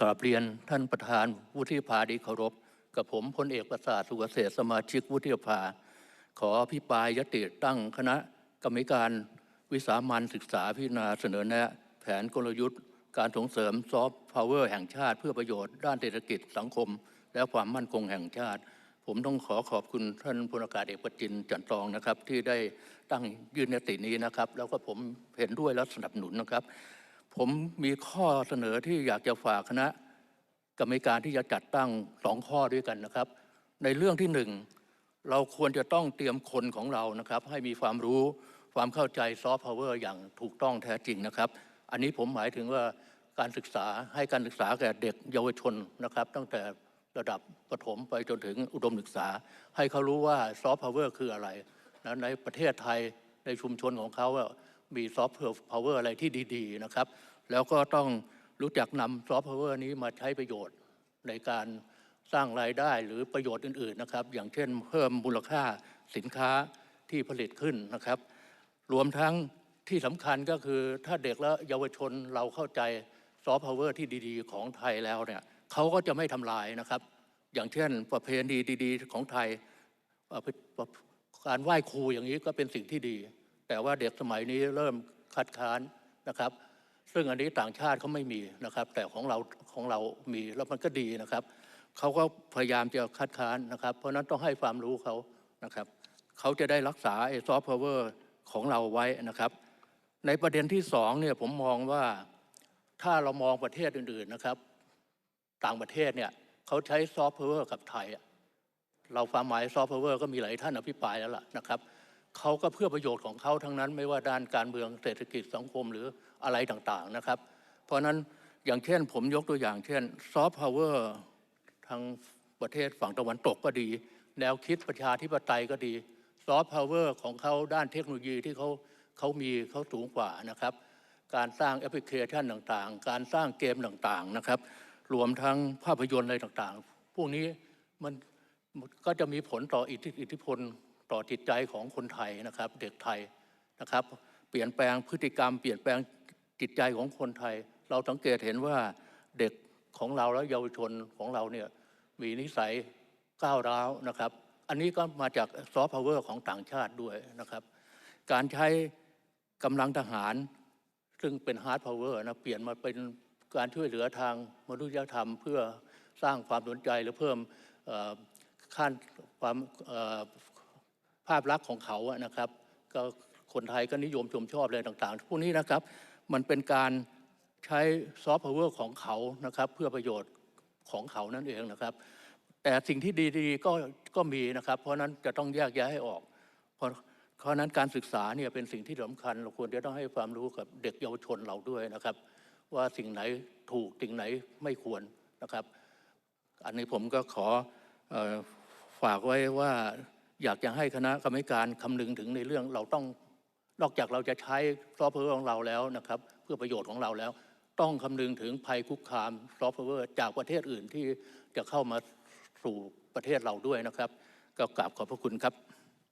กราบเรียนท่านประธานวุฒิภาดีเคารพ กับผมพลเอกประสาทสุกเกษตรสมาชิกวุฒิภา ขอพิปรายยติตั้งคณะกรรมการวิสามันศึกษาพิจารณาเสนอแนะแผนกลยุทธ์ การส่งเสริมซอฟต์พาวเวอร์แห่งชาติเพื่อประโยชน์ด้านเศรษฐกิจสังคม และความมั่นคงแห่งชาติ ผมต้องขอขอบคุณท่านพลอากาศเอกประจินจันทรองนะครับ ที่ได้ตั้งยื่นยตินี้นะครับ แล้วก็ผมเห็นด้วยและสนับสนุนนะครับ ผมมีข้อเสนอที่อยากจะฝากคณะกรรมการที่จะจัดตั้งสองข้อด้วยกันนะครับ ในเรื่องที่หนึ่งเราควรจะต้องเตรียมคนของเรานะครับ ให้มีความรู้ความเข้าใจซอฟต์พาวเวอร์อย่างถูกต้องแท้จริงนะครับ อันนี้ผมหมายถึงว่าการศึกษาให้การศึกษาแก่เด็กเยาวชนนะครับ ตั้งแต่ระดับประถมไปจนถึงอุดมศึกษา ให้เขารู้ว่าซอฟต์พาวเวอร์คืออะไรนะในประเทศไทยในชุมชนของเขา มีซอฟต์พาวเวอร์อะไรที่ดีๆนะครับ แล้วก็ต้องรู้จักนำซอฟต์พาวเวอร์นี้มาใช้ประโยชน์ในการสร้างรายได้หรือประโยชน์อื่นๆนะครับ อย่างเช่น เพิ่มมูลค่าสินค้าที่ผลิตขึ้นนะครับ รวมทั้งที่สำคัญก็คือถ้าเด็กและเยาวชนเราเข้าใจซอฟต์พาวเวอร์ที่ดีๆ ของไทยแล้วเนี่ยเขาก็จะไม่ทำลายนะครับ อย่างเช่น ประเพณีดี ๆ ของไทยการไหว้ครูอย่างนี้ก็เป็นสิ่งที่ดี แต่ว่าเด็กสมัยนี้เริ่มคัดค้านนะครับ ซึ่งอันนี้ต่างชาติเขาไม่มีนะครับ แต่ของเราของเรามีแล้วมันก็ดีนะครับเขาก็พยายามจะคัดค้านนะครับ เพราะนั้นต้องให้ความรู้เขานะครับเขาจะได้รักษาไอ้ซอฟต์พาวเวอร์ของเราไว้นะครับ ในประเด็นที่สองเนี่ยผมมองว่าถ้าเรามองประเทศอื่นๆนะครับ ต่างประเทศเนี่ยเขาใช้ซอฟต์พาวเวอร์กับไทยเราความหมายซอฟต์พาวเวอร์ก็มีหลายท่านอภิปรายแล้วล่ะนะครับ เขาก็เพื่อประโยชน์ของเขาทั้งนั้น ไม่ว่าด้านการเมืองเศรษฐกิจสังคมหรืออะไรต่างๆนะครับ เพราะนั้นอย่างเช่นผมยกตัวอย่างเช่นซอฟต์พาวเวอร์ทางประเทศฝั่งตะวันตกก็ดี แนวคิดประชาธิปไตยก็ดีซอฟต์พาวเวอร์ของเขาด้านเทคโนโลยีที่เขาเขามีเขาสูงกว่านะครับ การสร้างแอปพลิเคชันต่างๆ การสร้างเกมต่างๆนะครับ รวมทั้งภาพยนตร์อะไรต่างๆ พวกนี้มันก็จะมีผลต่ออิทธิพล ต่อจิตใจของคนไทยนะครับ เด็กไทยนะครับ เปลี่ยนแปลงพฤติกรรม เปลี่ยนแปลงจิตใจของคนไทย เราสังเกตเห็นว่าเด็กของเราและเยาวชนของเราเนี่ยมีนิสัยก้าวร้าวนะครับ อันนี้ก็มาจากซอฟต์พาวเวอร์ของต่างชาติด้วยนะครับ การใช้กำลังทหาร ซึ่งเป็นฮาร์ดพาวเวอร์นะเปลี่ยนมาเป็นการช่วยเหลือทางมนุษยธรรม เพื่อสร้างความสนใจหรือเพิ่มขั้นความ ภาพลักษณ์ของเขาอะนะครับ ก็คนไทยก็นิยมชมชอบอะไรต่างๆ พวกนี้นะครับ มันเป็นการใช้ซอฟต์พาวเวอร์ของเขานะครับ เพื่อประโยชน์ของเขานั่นเองนะครับ แต่สิ่งที่ดีๆก็ก็มีนะครับ เพราะนั้นจะต้องแยกแยะให้ออก เพราะเพราะนั้นการศึกษาเนี่ยเป็นสิ่งที่สำคัญ เราควรจะต้องให้ความรู้กับเด็กเยาวชนเราด้วยนะครับ ว่าสิ่งไหนถูกสิ่งไหนไม่ควรนะครับ อันนี้ผมก็ขอออฝากไว้ว่า อยากจะให้คณะกรรมการคำนึงถึงในเรื่องเราต้องนอกจากเราจะใช้ซอฟต์แวร์ของเราแล้วนะครับ เพื่อประโยชน์ของเราแล้ว ต้องคำนึงถึงภัยคุกคามซอฟต์แวร์จากประเทศอื่นที่จะเข้ามาสู่ประเทศเราด้วยนะครับก็กราบขอบพระคุณครับ